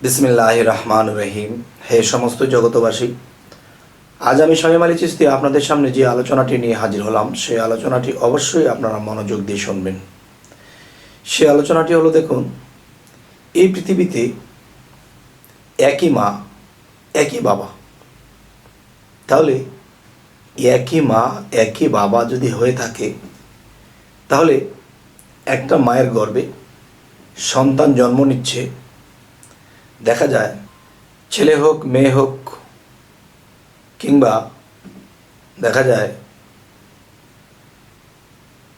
বিসমিল্লাহ রহমান রহিম হে সমস্ত জগতবাসী আজ আমি শামীম আলী চিস্তি আপনাদের সামনে যে আলোচনাটি নিয়ে হাজির হলাম সেই আলোচনাটি অবশ্যই আপনারা মনোযোগ দিয়ে শুনবেন। সে আলোচনাটি হলো, দেখুন, এই পৃথিবীতে একই মা, একই বাবা। তাহলে একই মা, একই বাবা যদি হয়ে থাকে, তাহলে একটা মায়ের গর্ভে সন্তান জন্ম নিচ্ছে দেখা যায়, ছেলে হোক, মেয়ে হোক, কিংবা দেখা যায়,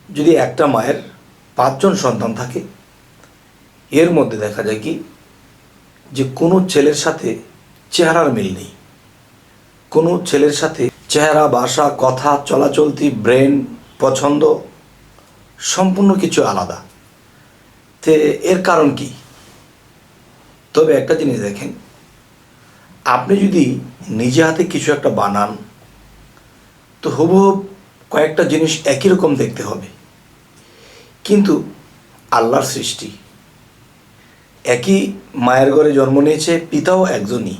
যদি একটা মায়ের পাঁচজন সন্তান থাকে, এর মধ্যে দেখা যায় কি, যে কোনো ছেলের সাথে চেহারার মিল নেই। কোনো ছেলের সাথে চেহারা, ভাষা, কথা, চলাচলতি, ব্রেন, পছন্দ সম্পূর্ণ কিছু আলাদা। তে এর কারণ কি? তবে একটা জিনিস দেখেন, আপনি যদি নিজে হাতে কিছু একটা বানান, তো হুবহুব কয়েকটা জিনিস একই রকম দেখতে হবে। কিন্তু আল্লাহর সৃষ্টি, একই মায়ের ঘরে জন্ম নিয়েছে, পিতাও একজনই।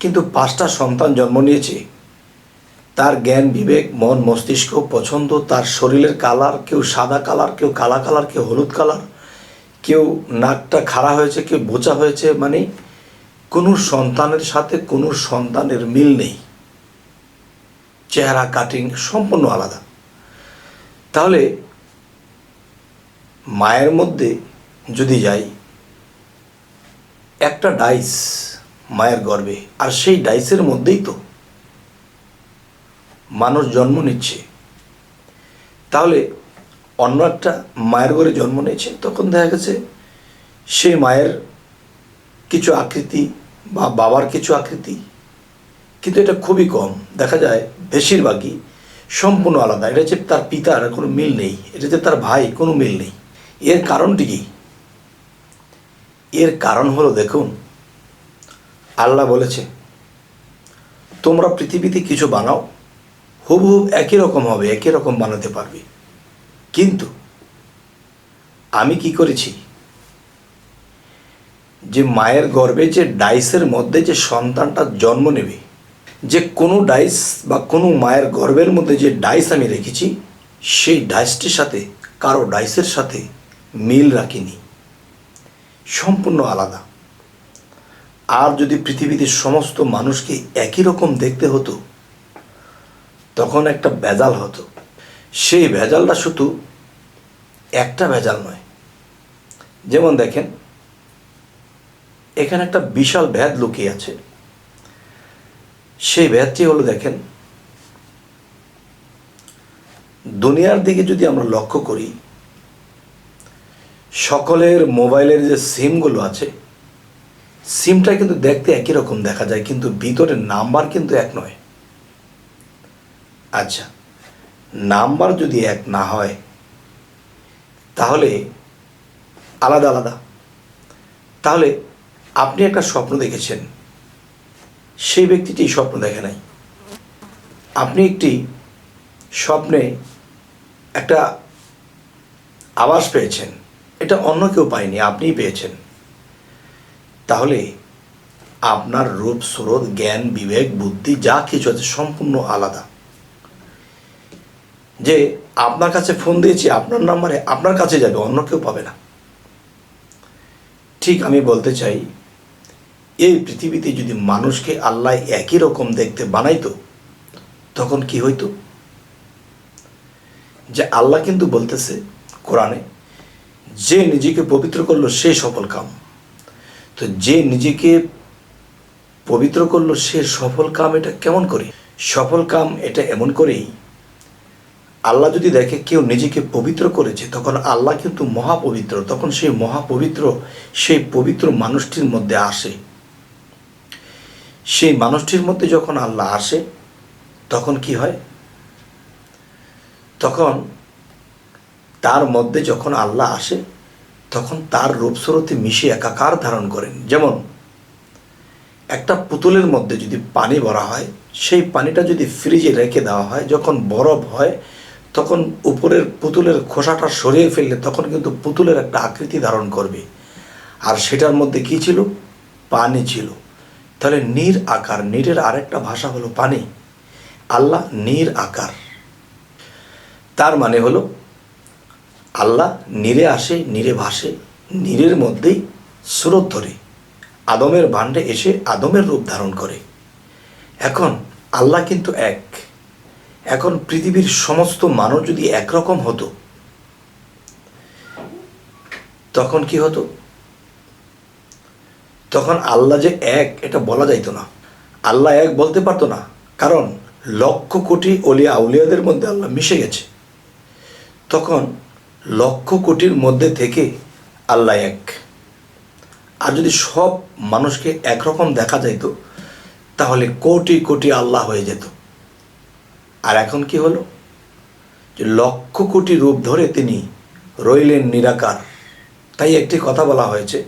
কিন্তু পাঁচটা সন্তান জন্ম নিয়েছে, তার জ্ঞান, বিবেক, মন, মস্তিষ্ক, পছন্দ, তার শরীরের কালার, কেউ সাদা কালার, কেউ কালা কালার, কেউ হলুদ কালার কেউ নাকটা খাড়া হয়েছে, কেউ বোচা হয়েছে মানে কোনো সন্তানের সাথে কোনো সন্তানের মিল নেই। চেহারা কাটিং সম্পূর্ণ আলাদা। তাহলে মায়ের মধ্যে যদি যাই, একটা ডাইস মায়ের গর্ভে আর সেই ডাইসের মধ্যেই তো মানুষ জন্ম নিচ্ছে। তাহলে অন্য একটা মায়ের ঘরে জন্ম নিয়েছে, তখন দেখা গেছে সেই মায়ের কিছু আকৃতি বা বাবার কিছু আকৃতি, কিন্তু এটা খুবই কম। দেখা যায় বেশিরভাগই সম্পূর্ণ আলাদা। এটা হচ্ছে তার পিতার, কোনো মিল নেই। এটা হচ্ছে তার ভাই, কোনো মিল নেই। এর কারণটি কি? এর কারণ হলো, দেখুন, আল্লাহ বলেছে, তোমরা পৃথিবীতে কিছু বানাও হুবহুব একই রকম হবে, একই রকম বানাতে পারবে। কিন্তু আমি কি করেছি? যে মায়ের গর্ভে যে ডাইসের মধ্যে যে সন্তানটা জন্ম নেবে, যে কোনো ডাইস বা কোনো মায়ের গর্ভের মধ্যে যে ডাইস আমি রেখেছি, সেই ডাইসটির সাথে, কারও ডাইসের সাথে মিল রাখিনি। সম্পূর্ণ আলাদা। আর যদি পৃথিবীতে সমস্ত মানুষকে একই রকম দেখতে হতো, তখন একটা ভেজাল হতো। সেই ভেজালটা শুধু একটা ভেজাল নয়। যেমন দেখেন, এখানে একটা বিশাল ভেদ লুকিয়ে আছে। সেই ভেদটি হলো দেখেন, দুনিয়ার দিকে যদি আমরা লক্ষ্য করি, সকলের মোবাইলের যে সিমগুলো আছে, সিমটা কিন্তু দেখতে একই রকম দেখা যায়, কিন্তু ভিতরের নাম্বার কিন্তু এক নয়। আচ্ছা নাম্বার যদি এক না হয়, তাহলে আলাদা আলাদা। তাহলে আপনি একটা স্বপ্ন দেখেছেন, সেই ব্যক্তিটি স্বপ্ন দেখে নাই। আপনি একটি স্বপ্নে একটা আবাস পেয়েছেন, এটা অন্য কেউ পায়নি, আপনিই পেয়েছেন। তাহলে আপনার রূপ, স্রোত, জ্ঞান, বিবেক, বুদ্ধি, যা কিছু আছে, সম্পূর্ণ আলাদা। যে আপনার কাছে ফোন দিয়েছি, আপনার নাম্বারে আপনার কাছে যাবে, অন্য কেউ পাবে না। ঠিক আমি বলতে চাই, এই পৃথিবীতে যদি মানুষকে আল্লাহ একই রকম দেখতে বানাইতো, তখন কি হইতো? যে আল্লাহ কিন্তু বলতেছে কোরআনে, যে নিজেকে পবিত্র করল, সে সফল কাম। তো যে নিজেকে পবিত্র করল, সে সফল কাম এটা কেমন করে? সফল কাম এটা এমন করেই আল্লাহ যদি দেখে কেউ নিজেকে পবিত্র করেছে, তখন আল্লাহ কিন্তু মহাপবিত্র, তখন সেই মহাপবিত্র, সেই পবিত্র মানুষটির মধ্যে আসে। সেই মানুষটির মধ্যে যখন আল্লাহ আসে, তখন কি হয়? তখন তার মধ্যে যখন আল্লাহ আসে, তখন তার রূপস্রোতে মিশে একাকার ধারণ করেন। যেমন, একটা পুতুলের মধ্যে যদি পানি ভরা হয়, সেই পানিটা যদি ফ্রিজে রেখে দেওয়া হয়, যখন বরফ হয় তখন উপরের পুতুলের খোসাটা সরিয়ে ফেললে তখন কিন্তু পুতুলের একটা আকৃতি ধারণ করবে। আর সেটার মধ্যে কি ছিল? পানি ছিল। তাহলে নীর আকার, নীরের আরেকটা ভাষা হলো পানি। আল্লাহ নীর আকার। তার মানে হলো, আল্লাহ নীরে আসে, নীরে ভাসে, নীরের মধ্যেই স্রোত ধরে। আদমের ভাণ্ডে এসে আদমের রূপ ধারণ করে। এখন আল্লাহ কিন্তু এক। এখন পৃথিবীর সমস্ত মানুষ যদি একরকম হতো, তখন কি হতো? তখন আল্লাহ যে এক, এটা বলা যাইতো না। আল্লাহ এক বলতে পারতো না, কারণ লক্ষ কোটি অলিয়া আউলিয়াদের মধ্যে আল্লাহ মিশে গেছে। তখন লক্ষ কোটির মধ্যে থেকে আল্লাহ এক। আর যদি সব মানুষকে একরকম দেখা যাইত, তাহলে কোটি কোটি আল্লাহ হয়ে যেত। আর এখন কি হলো? যে লক্ষ কোটি রূপ ধরে তিনি রইলেন নিরাকার। তাই একটি কথা বলা হয়েছে,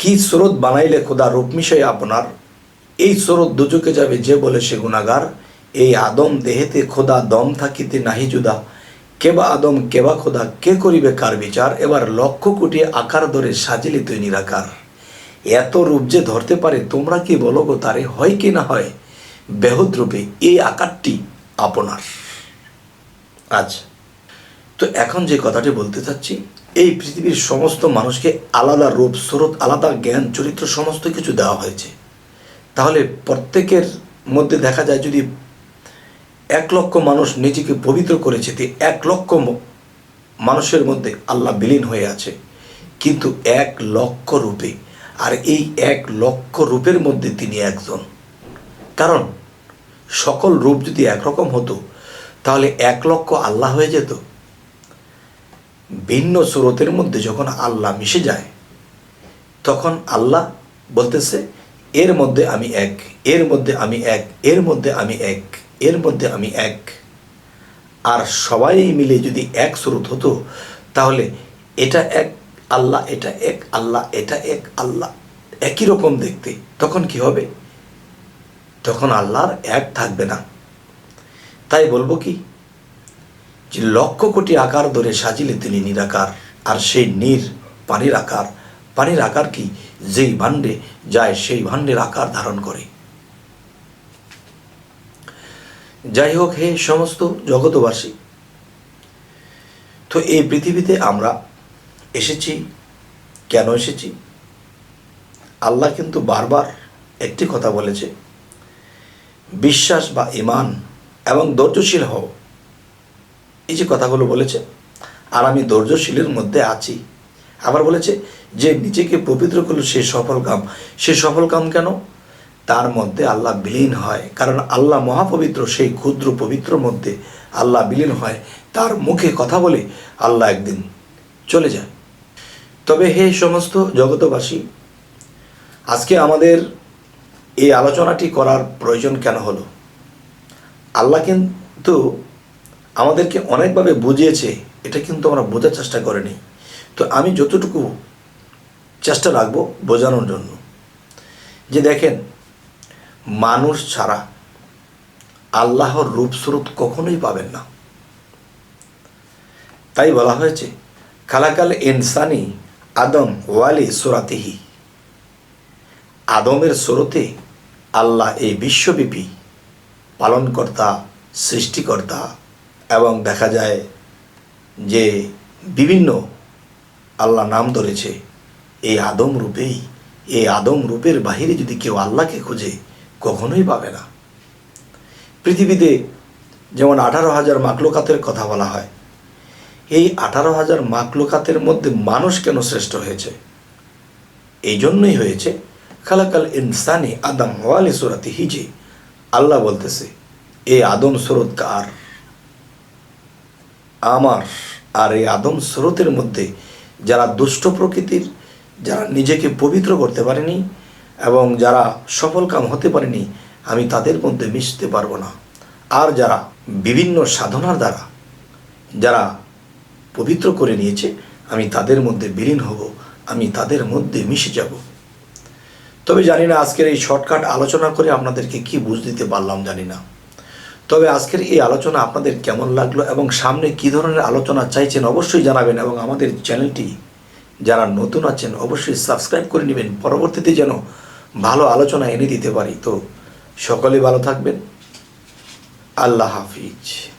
কি স্রোত বানাইলে খোদা রূপ মিশাই আপনার? এই স্রোত দুচকে যাবে যে বলে সে গুণাগার। এই আদম দেহেতে খোদা দম থাকিতে নাহি জুদা। কেবা আদম, কেবা খোদা, কে করিবে কার বিচার? এবার লক্ষ কোটি আকার ধরে সাজিলি তুই নিরাকার। এত রূপ যে ধরতে পারে, তোমরা কি বলো গো তারে? হয় কি না হয়? বেহদ এই আকারটি আপনার। আচ্ছা। তো এখন যে কথাটি বলতে চাচ্ছি, এই পৃথিবীর সমস্ত মানুষকে আলাদা রূপ, স্রোত, আলাদা জ্ঞান, চরিত্র, সমস্ত কিছু দেওয়া হয়েছে। তাহলে প্রত্যেকের মধ্যে দেখা যায় যদি এক লক্ষ মানুষ নিজেকে পবিত্র করেছে, তে এক লক্ষ মানুষের মধ্যে আল্লাহ বিলীন হয়ে আছে। কিন্তু এক লক্ষ রূপে, আর এই এক লক্ষ রূপের মধ্যে তিনি একজন। কারণ সকল রূপ যদি একরকম হতো, তাহলে এক লক্ষ আল্লাহ হয়ে যেত। ভিন্ন স্রোতের মধ্যে যখন আল্লাহ মিশে যায়, তখন আল্লাহ বলতেছে, এর মধ্যে আমি এক, এর মধ্যে আমি এক, এর মধ্যে আমি এক, এর মধ্যে আমি এক। আর সবাই মিলে যদি এক স্রোত হতো, তাহলে এটা এক আল্লাহ, এটা এক আল্লাহ, এটা এক আল্লাহ, একই রকম দেখতে। তখন কি হবে? তখন আল্লাহর এক থাকবে না। তাই বলব কি? যে লক্ষ কোটি আকার ধরে সাজিলে তিনি নিরাকার আর সেই নীর পানির আকার। পানির আকার কি? যেই ভাণ্ডে যায়, সেই ভাণ্ডের আকার ধারণ করে। যাই হোক, হে সমস্ত জগতবাসী তো এই পৃথিবীতে আমরা এসেছি, কেন এসেছি? আল্লাহ কিন্তু বারবার একটি কথা বলেছে বিশ্বাস বা ইমান এবং ধৈর্যশীল হও। এই যে কথাগুলো বলেছে, আর আমি ধৈর্যশীলের মধ্যে আছি। আবার বলেছে, যে নিজেকে পবিত্র করল সে সফল কাম। সে সফল কাম কেন? তার মধ্যে আল্লাহ বিলীন হয়, কারণ আল্লাহ মহাপবিত্র, সেই ক্ষুদ্র পবিত্র মধ্যে আল্লাহ বিলীন হয়। তার মুখে কথা বলে আল্লাহ একদিন চলে যায়। তবে হে সমস্ত জগতবাসী আজকে আমাদের এই আলোচনাটি করার প্রয়োজন কেন হলো? আল্লাহ কিন্তু আমাদেরকে অনেকভাবে বুঝিয়েছে, এটা কিন্তু আমরা বোঝার চেষ্টা করিনি। তো আমি যতটুকু চেষ্টা রাখব বোঝানোর জন্য। যে দেখেন, মানুষ ছাড়া আল্লাহর রূপস্রোত কখনোই পাবেন না। তাই বলা হয়েছে, খালাকাল ইনসানি আদম ওয়ালি সুরাতিহি। আদমের স্রোতে আল্লাহ এই বিশ্বব্যাপী পালনকর্তা, সৃষ্টিকর্তা এবং দেখা যায় যে বিভিন্ন আল্লাহ নাম ধরেছে। এই আদম রূপেই, এই আদম রূপের বাহিরে যদি কেউ আল্লাহকে খোঁজে, কখনোই পাবে না। পৃথিবীতে যেমন আঠারো হাজার মাকলোকাতের কথা বলা হয়, এই আঠারো হাজার মাকলোকাতের মধ্যে মানুষ কেন শ্রেষ্ঠ হয়েছে? এই জন্যই হয়েছে খালাকাল ইনসানি আদম ওয়ালি সুরাতি হিজে আল্লাহ বলতেছে এই আদম স্রোত কার? আমার আর এই আদম স্রোতের মধ্যে যারা দুষ্ট প্রকৃতির, যারা নিজেকে পবিত্র করতে পারেনি এবং যারা সফল কাম হতে পারেনি, আমি তাদের মধ্যে মিশতে পারব না। আর যারা বিভিন্ন সাধনার দ্বারা, যারা পবিত্র করে নিয়েছে, আমি তাদের মধ্যে বিলীন হব, আমি তাদের মধ্যে মিশে যাব। তবে জানি না আজকের এই শর্টকাট আলোচনা করে আপনাদেরকে কি বুঝ দিতে পারলাম জানি না। তবে আজকের এই আলোচনা আপনাদের কেমন লাগল এবং সামনে কী ধরনের আলোচনা চাইছেন অবশ্যই জানাবেন এবং আমাদের চ্যানেলটি যারা নতুন আছেন অবশ্যই সাবস্ক্রাইব করে নেবেন। পরবর্তীতে যেন ভালো আলোচনা এনে দিতে পারি। তো সকলে ভালো থাকবেন। আল্লাহ হাফিজ।